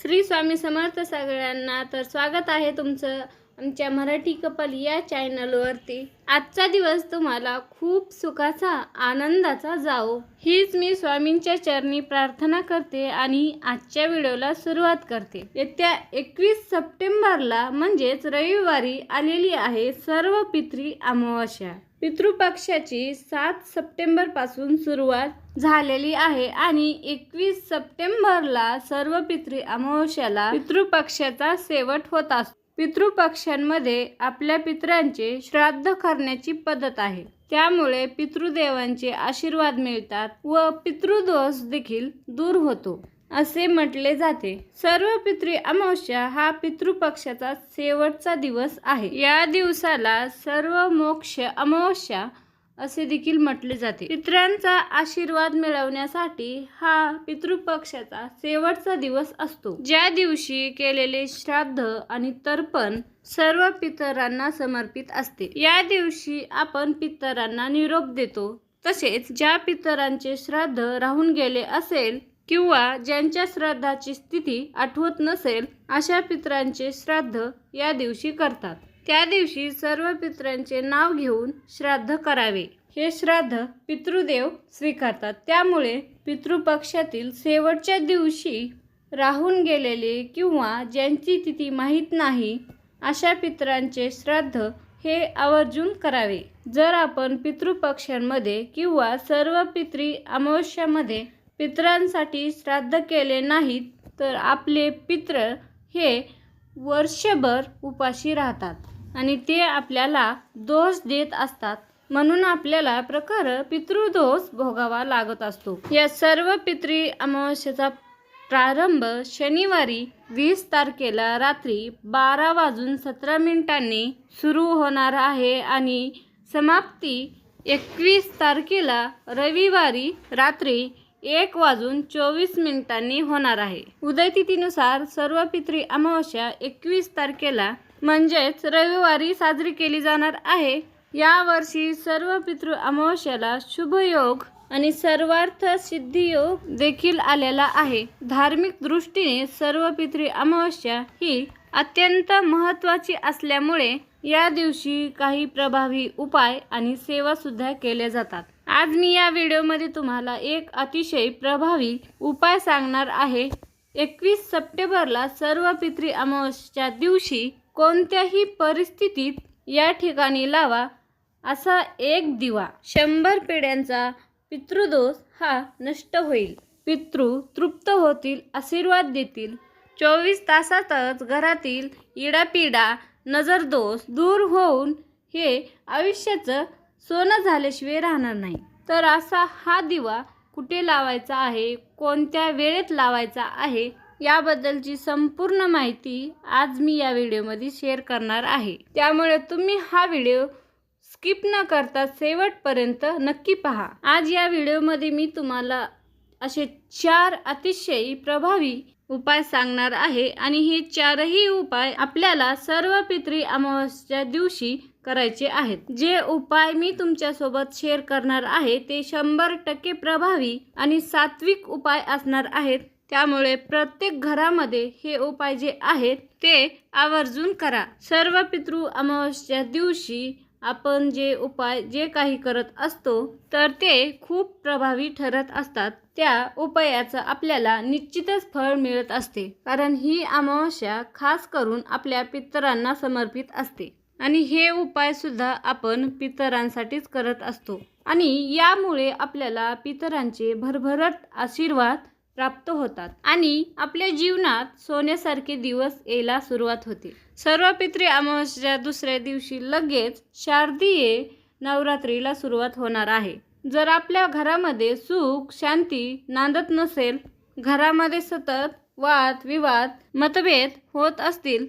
श्री स्वामी समर्थ सगळ्यांना तर स्वागत आहे तुमचं. आमच्या मराठी कपल या चॅनलवरती आजचा दिवस तुम्हाला खूप सुखाचा आनंदाचा जाओ हीच मी स्वामींच्या चरणी प्रार्थना करते आणि आजच्या व्हिडिओला सुरुवात करते. येत्या एकवीस सप्टेंबरला म्हणजेच रविवारी आलेली आहे सर्व पित्री अमावस्या. पितृपक्षाची सात सप्टेंबरपासून सुरुवात झालेली आहे आणि एकवीस सप्टेंबरला सर्व पितृ अमावस्याला पितृपक्षाचा शेवट होत असतो. पितृपक्षांमध्ये आपल्या पितरांचे श्राद्ध करण्याची पद्धत आहे. त्यामुळे पितृदेवांचे आशीर्वाद मिळतात व पितृदोष देखील दूर होतो. असे म्हटले जाते. सर्व पितृ अमावस्या हा पितृपक्षाचा शेवटचा दिवस आहे. या दिवसाला सर्व मोक्ष अमावस्या असे देखील म्हटले जाते. पितरांचा आशीर्वाद मिळवण्यासाठी हा पितृपक्षाचा शेवटचा दिवस असतो. ज्या दिवशी केलेले श्राद्ध आणि तर्पण सर्व पितरांना समर्पित असते. या दिवशी आपण पितरांना निरोप देतो. तसेच ज्या पितरांचे श्राद्ध राहून गेले असेल किंवा ज्यांच्या श्राद्धाची स्थिती आठवत नसेल अशा पितरांचे श्राद्ध या दिवशी करतात. त्या दिवशी सर्व पितरांचे नाव घेऊन श्राद्ध करावे. हे श्राद्ध पितृदेव स्वीकारतात. त्यामुळे पितृपक्षातील शेवटच्या दिवशी राहून गेलेले किंवा ज्यांची तिथी माहीत नाही अशा पितरांचे श्राद्ध हे आवर्जून करावे. जर आपण पितृपक्षांमध्ये किंवा सर्व पितृ अमावस्यामध्ये पितरांसाठी श्राद्ध केले नाहीत तर आपले पित्र हे वर्षभर उपाशी राहतात आणि ते आपल्याला दोष देत असतात. म्हणून आपल्याला प्रखर पितृदोष भोगावा लागत असतो. या सर्व पितृ अमावस्येचा प्रारंभ शनिवारी वीस तारखेला रात्री बारा वाजून सतरा मिनिटांनी सुरू होणार आहे आणि समाप्ती एकवीस तारखेला रविवारी रात्री एक वाजून चोवीस मिनिटांनी होणार आहे. उदयतिथीनुसार सर्व पितृ अमावस्या एकवीस तारखेला म्हणजेच रविवारी साजरी केली जाणार आहे. यावर्षी सर्व पितृ अमावस्याला शुभयोग आणि सर्वार्थ सिद्धियोग देखील आलेला आहे. धार्मिक दृष्टीने सर्व पितृ अमावस्या ही अत्यंत महत्त्वाची असल्यामुळे या दिवशी काही प्रभावी उपाय आणि सेवा सुद्धा केल्या जातात. आज मी या व्हिडिओमध्ये तुम्हाला एक अतिशय प्रभावी उपाय सांगणार आहे. एकवीस सप्टेंबरला सर्व पितृ अमावस्याच्या दिवशी कोणत्याही परिस्थितीत या ठिकाणी लावा. असा एक दिवा. शंभर पिढ्यांचा पितृदोष हा नष्ट होईल. पितृ तृप्त होतील आशीर्वाद देतील. चोवीस तासातच घरातील इडापिडा नजरदोष दूर होऊन हे आयुष्याचं सोनं झाल्याशिवाय राहणार नाही. तर असा हा दिवा कुठे लावायचा आहे? कोणत्या वेळेत लावायचा आहे? याबद्दलची संपूर्ण माहिती आज मी या व्हिडिओमध्ये शेअर करणार आहे. त्यामुळे तुम्ही हा व्हिडिओ स्किप न करता शेवटपर्यंत नक्की पहा. आज या व्हिडिओमध्ये मी तुम्हाला असे चार अतिशय प्रभावी उपाय सांगणार आहे आणि हे चारही उपाय आपल्याला सर्व पितृ अमावस्याच्या दिवशी करायचे आहेत. जे उपाय मी तुमच्यासोबत शेअर करणार आहे ते शंभर टक्के प्रभावी आणि सात्विक उपाय असणार आहेत. त्यामुळे प्रत्येक घरामध्ये हे उपाय जे आहेत ते आवर्जून करा. सर्व पितृ अमावस्या दिवशी आपण जे उपाय जे काही करत असतो तर ते खूप प्रभावी ठरत असतात. त्या उपायाचं आपल्याला निश्चितच फळ मिळत असते. कारण ही अमावस्या खास करून आपल्या पितरांना समर्पित असते. आणि हे उपाय सुद्धा आपण पितरांसाठीच करत असतो. आणि यामुळे आपल्याला पितरांचे भरभरट आशीर्वाद प्राप्त होतात. आणि आपल्या जीवनात सोन्यासारखे दिवस यायला सुरुवात होते. सर्व पितृ अमावस्या दुसऱ्या दिवशी लगेच शारदीय नवरात्रीला सुरुवात होणार आहे. जर आपल्या घरामध्ये सुख शांती नांदत नसेल घरामध्ये सतत वाद विवाद मतभेद होत असतील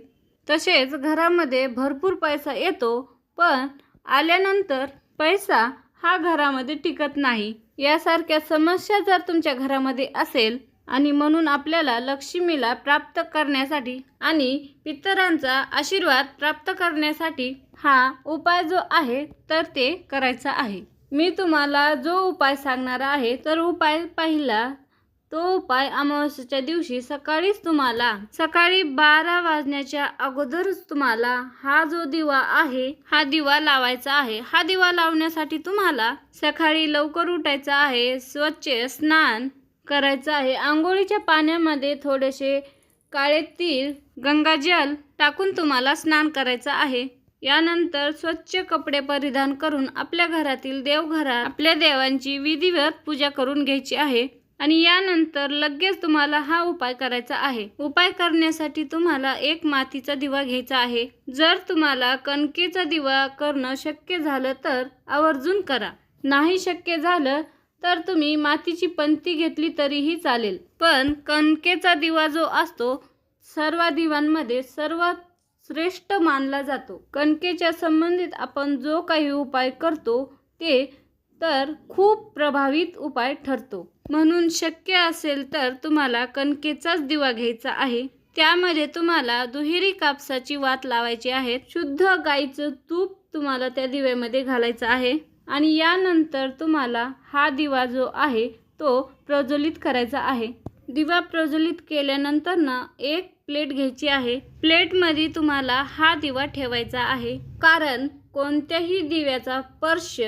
तसेच घरामध्ये भरपूर पैसा येतो पण आल्यानंतर पैसा हा घरामध्ये टिकत नाही. यासारख्या समस्या जर तुमच्या घरामध्ये असेल आणि म्हणून आपल्याला लक्ष्मीला प्राप्त करण्यासाठी आणि पितरांचा आशीर्वाद प्राप्त करण्यासाठी हा उपाय जो आहे तर ते करायचा आहे. मी तुम्हाला जो उपाय सांगणार आहे तर उपाय पहिला. तो उपाय अमावस्येच्या दिवशी सकाळीच तुम्हाला सकाळी बारा वाजण्याच्या अगोदरच तुम्हाला हा जो दिवा आहे हा दिवा लावायचा आहे. हा दिवा लावण्यासाठी तुम्हाला सकाळी लवकर उठायचं आहे स्वच्छ स्नान करायचं आहे. आंघोळीच्या पाण्यामध्ये थोडेसे काळे तीळ गंगाजल टाकून तुम्हाला स्नान करायचं आहे. यानंतर स्वच्छ कपडे परिधान करून आपल्या घरातील देवघरात आपल्या देवांची विधिवत पूजा करून घ्यायची आहे. आणि यानंतर लगेच तुम्हाला हा उपाय करायचा आहे. उपाय करण्यासाठी तुम्हाला एक मातीचा दिवा घ्यायचा आहे. जर तुम्हाला कणकेचा दिवा करणं शक्य झालं तर आवर्जून करा. नाही शक्य झालं तर तुम्ही मातीची पंती घेतली तरीही चालेल. पण कणकेचा दिवा जो असतो सर्व दिवांमध्ये सर्वात श्रेष्ठ मानला जातो. कणकेच्या संबंधित आपण जो काही उपाय करतो ते तर खूप प्रभावित उपाय ठरतो. म्हणून शक्य असेल तर तुम्हाला कणकेचाच दिवा घ्यायचा आहे. त्यामध्ये तुम्हाला दुहेरी कापसाची वात लावायची आहे. शुद्ध गाईचं तूप तुम्हाला त्या दिव्यामध्ये घालायचं आहे. आणि यानंतर तुम्हाला हा दिवा जो आहे तो प्रज्वलित करायचा आहे. दिवा प्रज्वलित केल्यानंतर ना एक प्लेट घ्यायची आहे. प्लेटमध्ये तुम्हाला हा दिवा ठेवायचा आहे. कारण कोणत्याही दिव्याचा स्पर्श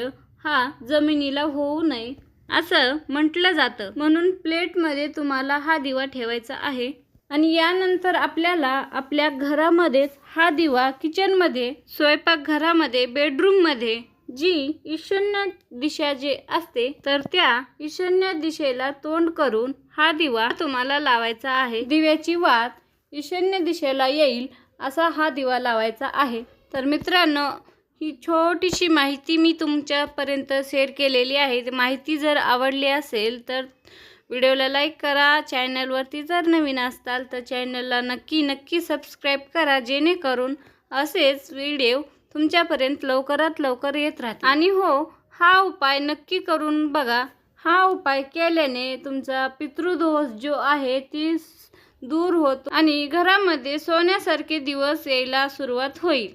हा जमिनीला होऊ नये असं म्हटलं जातं. म्हणून प्लेटमध्ये तुम्हाला हा दिवा ठेवायचा आहे. आणि यानंतर आपल्याला आपल्या घरामध्येच हा दिवा किचनमध्ये स्वयंपाकघरामध्ये बेडरूममध्ये जी ईशान्य दिशा जे असते तर त्या ईशान्य दिशेला तोंड करून हा दिवा तुम्हाला लावायचा आहे. दिव्याची वात ईशान्य दिशेला येईल असा हा दिवा लावायचा आहे. तर मित्रांनो ही छोटीशी माहिती मी तुमच्यापर्यंत शेअर केलेली आहे. माहिती जर आवडली असेल तर व्हिडिओला लाईक करा. चॅनलवरती जर नवीन असताल तर चॅनलला नक्की नक्की सबस्क्राईब करा जेणेकरून असेच व्हिडिओ तुमच्यापर्यंत लवकरात लवकर येत राहते आणि हो हा उपाय नक्की करून बघा. हा उपाय केल्याने तुमचा पितृदोष जो आहे ती दूर होतो आणि घरामध्ये सोन्यासारखे दिवस यायला सुरुवात होईल.